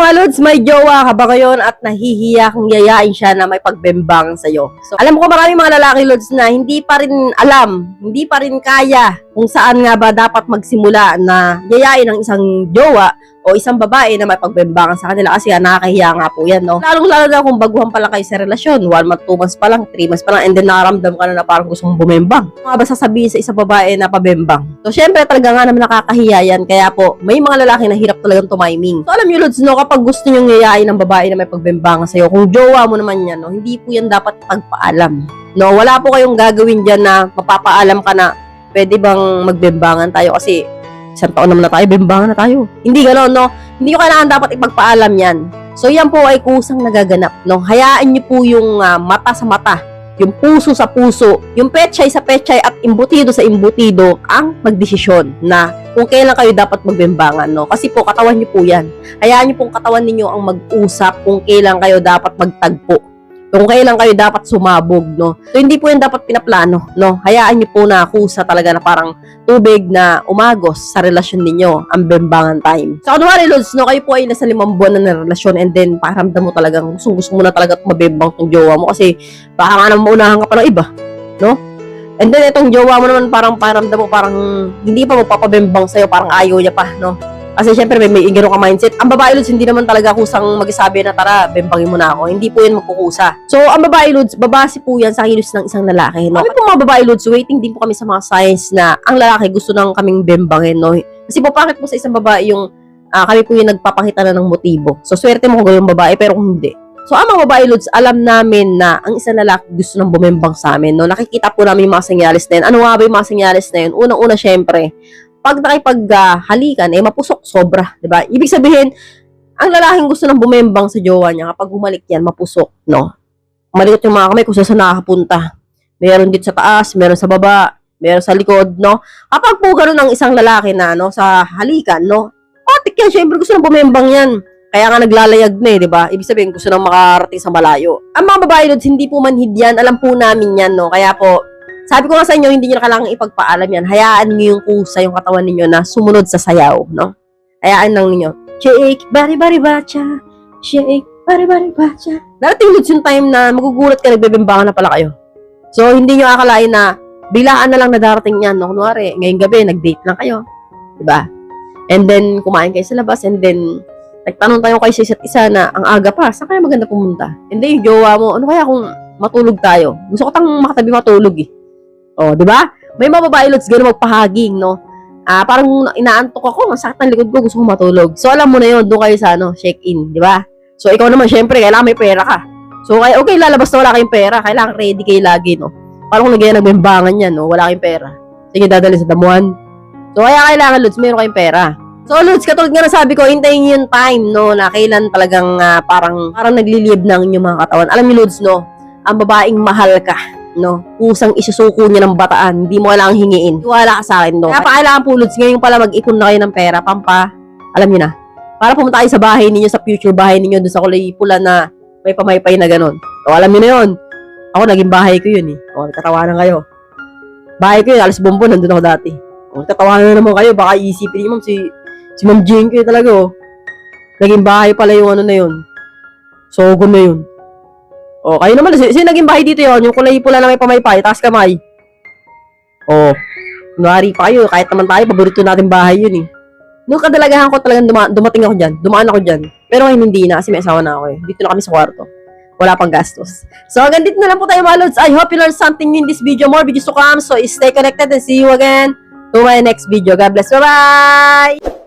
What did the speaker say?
mga Lods, may jowa ka ba ngayon at nahihiya kung yayain siya na may pagbembang sa'yo? So, alam ko maraming mga lalaki Lods na hindi pa rin alam, hindi pa rin kaya kung saan nga ba dapat magsimula na yayain ng isang jowa o isang babae na may pagbembangan sa kanila kasi nakakahiya nga po yan, no? Lalong-lalo na kung baguhan pala kayo sa relasyon, one month, two months pa lang, three months pa lang, and then nakaramdam ka na na parang gusto mong bumembang. Nga ba sasabihin sa isang babae na pabembang? So, syempre talaga nga naman nakakahiya yan, kaya po, may mga lalaki na hirap talagang tumiming. So, alam nyo, Lods, no, kapag gusto nyo yayain ng babae na may pagbembangan sa'yo, kung jowa mo naman yan, no, hindi po yan dapat pagpaalam. No, wala po kayong gagawin dyan na mapapaalam ka na pwede bang magbembangan tayo kasi isang taon naman na tayo, bembangan na tayo. Hindi gano'n, no? Hindi nyo kailangan dapat ipagpaalam yan. So, yan po ay kusang nagaganap, no? Hayaan nyo po yung ah, mata sa mata, yung puso sa puso, yung petchay sa petchay at imbutido sa imbutido ang magdesisyon na kung kailan kayo dapat magbembangan, no? Kasi po, katawan nyo po yan. Hayaan nyo pong katawan ninyo ang mag-usap kung kailan kayo dapat magtagpo kung kailan kayo dapat sumabog, no? So, hindi po yan dapat pinaplano, no? Hayaan niyo po na kusa talaga na parang tubig na umagos sa relasyon ninyo, ang bembangan time. So, kunwari, Lods, no? Kayo po ay nasa limang buwan na ng relasyon and then pakiramdam mo talagang gusto, gusto mo na talaga mabembang tong jowa mo kasi baka nga naman maunahan ka pa ng iba, no? And then, itong jowa mo naman parang pakiramdam mo parang hindi pa magpapabembang sa'yo, parang ayaw niya pa, no? Kasi syempre may, may ganun ka mindset. Ang babae Lods, hindi naman talaga kusang magsasabi na tara, bembangin mo na ako. Hindi po yan magkukusa. So, ang babae Lods, babase po yan sa kilos ng isang lalaki. No? Kami po mga babae Lods, waiting din po kami sa mga signs na ang lalaki gusto nang kaming bembangin. No? Kasi po, bakit po sa isang babae yung ah, kami po yung nagpapakita na ng motibo. So, swerte mo kung gawin babae, pero kung hindi. So, ang mga babae Lods, alam namin na ang isang lalaki gusto nang bumembang sa amin. No? Nakikita po namin yung mga senyales na yun. Ano nga ba yung mga senyales na yun? Unang-una, syempre, pag nakipaghalikan, eh, mapusok, sobra, di ba? Ibig sabihin, ang lalaking gusto nang bumembang sa jowa niya, kapag humalik yan, mapusok, no? Malikot yung mga kamay kung saan nakakapunta. Meron dito sa taas, meron sa baba, meron sa likod, no? Kapag po ganun ang isang lalaki na, no, sa halikan, no? Patik yan, syempre gusto nang bumembang yan. Kaya nga naglalayag na eh, di ba? Ibig sabihin, gusto nang makarating sa malayo. Ang mga babae, Lods, hindi po manhid yan. Alam po namin yan, no? Kaya po, sabi ko nga sa inyo, hindi nyo na kailangang ipagpaalam yan. Hayaan nyo yung kusa, yung katawan ninyo na sumunod sa sayaw, no? Hayaan lang ninyo. Shake, bari bari bacha. Shake, bari bari bacha. Darating Lods yung time na magugulat ka, nagbebembangan na pala kayo. So, hindi nyo akalain na bilaan na lang na darating yan, no? Kunwari, ngayong gabi, nag-date lang kayo. Diba? And then, kumain kayo sa labas, and then, nagtanong tayo kayo sa isa't isa na ang aga pa, saan kaya maganda pumunta? And then, yung jowa mo, ano kaya kung matulog tayo? Gusto ko tang makatabi matulog eh. O, di ba? May mga babae lods gano'n magpahaging, no? Ah, parang inaantok ako, masakit ang likod ko, gusto ko matulog. So, alam mo na yun, doon kayo sa, ano, check-in, di ba? So, ikaw naman, syempre, kailangan may pera ka. So, kaya, okay, lalabas na wala kayong pera. Kailangan ready kayo lagi, no? Parang kung nagyaya nagbimbangan yan, no? Wala kayong pera. Sige, dadali sa damuhan. So, kaya kailangan, Lods, meron kayong pera. So, Lods, katulad nga na sabi ko, hintayin yung time, no, na kailan talagang ah, parang, parang naglilib na ang inyong mga katawan. Alam niyo, Lods, no, ang babaeng mahal ka, no, kusang isusuko niya ng bataan, hindi mo kailangang hingiin. Wala ka sa akin, no. Kaya pa kailangan po, Lods, ngayon pala mag-ipon na kayo ng pera, pampa, alam niyo na, para pumunta kayo sa bahay ninyo, sa future bahay ninyo, doon sa kulay pula na may pamaypay na ganun. So, alam niyo na yun. Ako, naging bahay ko yun, eh. O, nagkatawanan kayo. Bahay ko yun, alas bombo, nandun ako dati. O, tatawanan na naman kayo, baka isipin niyo, ma'am, si, si Ma'am Jane kayo talaga, oh. Naging bahay pala yung ano na yun. Sogo na yun. O, kayo naman, sino, sino naging bahay dito yun? Yung kulay pula na may pamaypay, taas kamay. O, kunwari pa kayo, kahit naman tayo, paborito natin bahay yun, eh. Nung kadalagahan ko talagang duma- dumating ako dyan, dumaan ako dyan. Pero ngayon hindi na, kasi may asawa na ako eh. Dito na kami sa kwarto. Wala pang gastos. So, hanggang dito na lang po tayo mga lods. I hope you learned something new in this video. More videos to come. So, stay connected and see you again to my next video. God bless. Bye-bye!